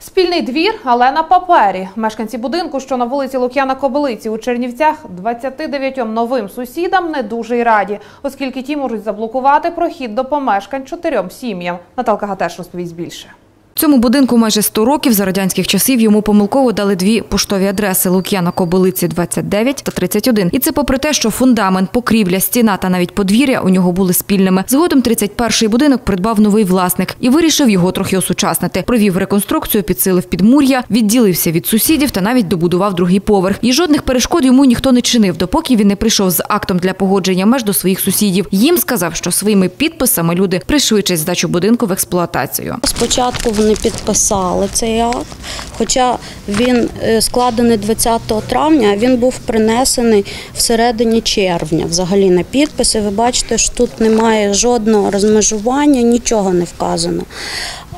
Спільний двір, але на папері. Мешканці будинку, що на вулиці Лук'яна Кобилиці у Чернівцях, 29 новим сусідам не дуже й раді, оскільки ті можуть заблокувати прохід до помешкань чотирьом сім'ям. Наталка Гатеш розповість більше. Цьому будинку майже 100 років за радянських часів йому помилково дали дві поштові адреси Лук'яна Кобилиці 29 та 31. І це попри те, що фундамент, покрівля, стіна та навіть подвір'я у нього були спільними. Згодом 31-й будинок придбав новий власник і вирішив його трохи осучаснити. Провів реконструкцію, підсилив підмур'я, відділився від сусідів та навіть добудував другий поверх. І жодних перешкод йому ніхто не чинив, допоки він не прийшов з актом для погодження меж до своїх сусідів. Їм сказав, що своїми підписами люди пришвидшать здачу будинку в експлуатацію. Спочатку вони підписали цей акт, хоча він е, складений 20 травня, а він був принесений всередині червня взагалі на підписи. Ви бачите, що тут немає жодного розмежування, нічого не вказано.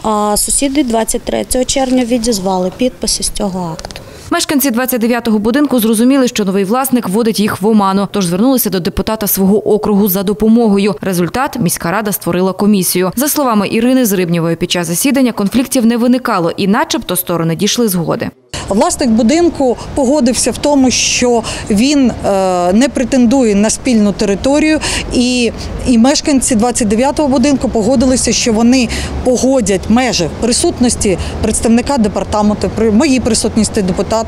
А сусіди 23 червня відізвали підписи з цього акту. Мешканці 29-го будинку зрозуміли, що новий власник вводить їх в оману, тож звернулися до депутата свого округу за допомогою. Результат міська рада створила комісію. За словами Ірини Зрибнєвої, під час засідання конфліктів не виникало, і, начебто, сторони дійшли згоди. Власник будинку погодився в тому, що він е, не претендує на спільну територію, і, і мешканці 29-го будинку погодилися, що вони погодять межі присутності представника департаменту, при моїй присутності депутата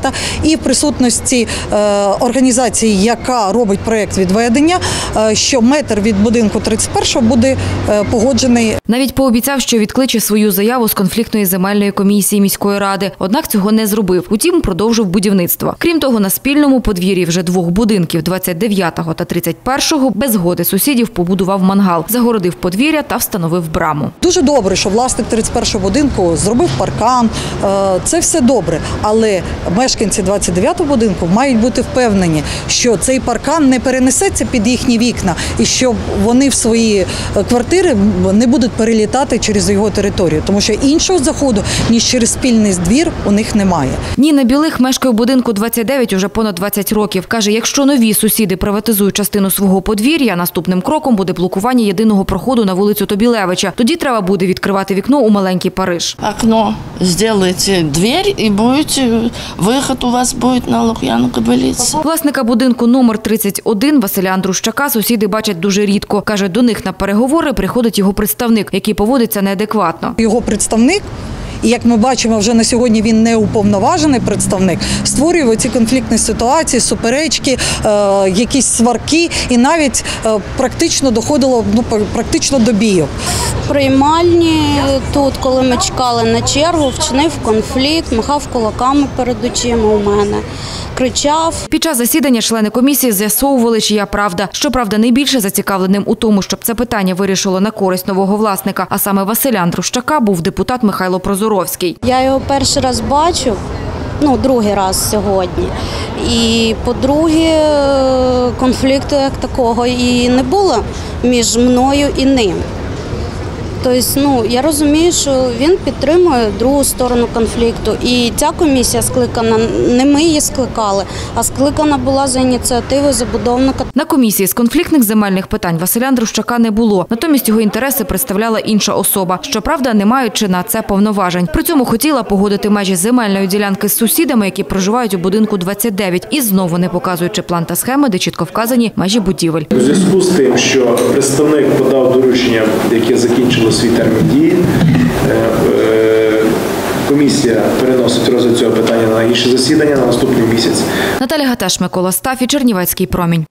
і в присутності е, організації, яка робить проєкт відведення, е, що метр від будинку 31-го буде е, погоджений Навіть пообіцяв, що відкличе свою заяву з конфліктної земельної комісії міської ради. Однак цього не зробив. Утім, продовжив будівництво. Крім того, на спільному подвір'ї вже двох будинків 29-го та 31-го без згоди сусідів побудував мангал, загородив подвір'я та встановив браму. Дуже добре, що власник 31-го будинку зробив паркан. Це все добре. Але мешканці 29-го будинку мають бути впевнені, що цей паркан не перенесеться під їхні вікна і що вони в свої е, квартири не будуть перелітати через його територію, тому що іншого заходу ніж через спільний двір у них немає. Ніна Білих мешкає у будинку 29 уже понад 20 років. Каже, якщо нові сусіди приватизують частину свого подвір'я, наступним кроком буде блокування єдиного проходу на вулицю Тобілевича. Тоді треба буде відкривати вікно у маленький Париж. окно, сделайте дверь и будете, выход у вас будет на Лукьяну Кобылицы. Власника будинку номер 31 Василя Андрущака сусіди бачать дуже рідко. Каже, до них на переговори приходить його представник, який поводиться неадекватно. Його представник. і як ми бачимо, вже на сьогодні він не уповноважений представник, створює ці конфліктні ситуації, суперечки, е, якісь сварки, і навіть е, практично доходило ну практично до бійок. Приймальні тут, коли ми чекали на чергу, вчинив конфлікт, махав кулаками перед очима у мене, кричав. Під час засідання члени комісії з'ясовували, чия правда. Щоправда, найбільше зацікавленим у тому, щоб це питання вирішило на користь нового власника, а саме Василя Андрущака, був депутат Михайло Прозоровський. Я його перший раз бачу, ну, другий раз сьогодні. І по-друге, конфлікту як такого і не було між мною і ним. Тобто, ну, я розумію, що він підтримує другу сторону конфлікту. І ця комісія скликана, не ми її скликали, а скликана була за ініціативою забудовника На комісії з конфліктних земельних питань Василя Андрущака не було. Натомість його інтереси представляла інша особа. Щоправда, не маючи на це повноважень. При цьому хотіла погодити межі земельної ділянки з сусідами, які проживають у будинку 29, і знову не показуючи план та схеми, де чітко вказані межі будівель. У зв'язку з тим, що представник подав доручення, яке закінчило свій термін дії, е, е, комісія переносить розгляд цього питання на інше засідання на наступний місяць. Наталя Гатеш, Микола Стафі, Чернівецький промінь.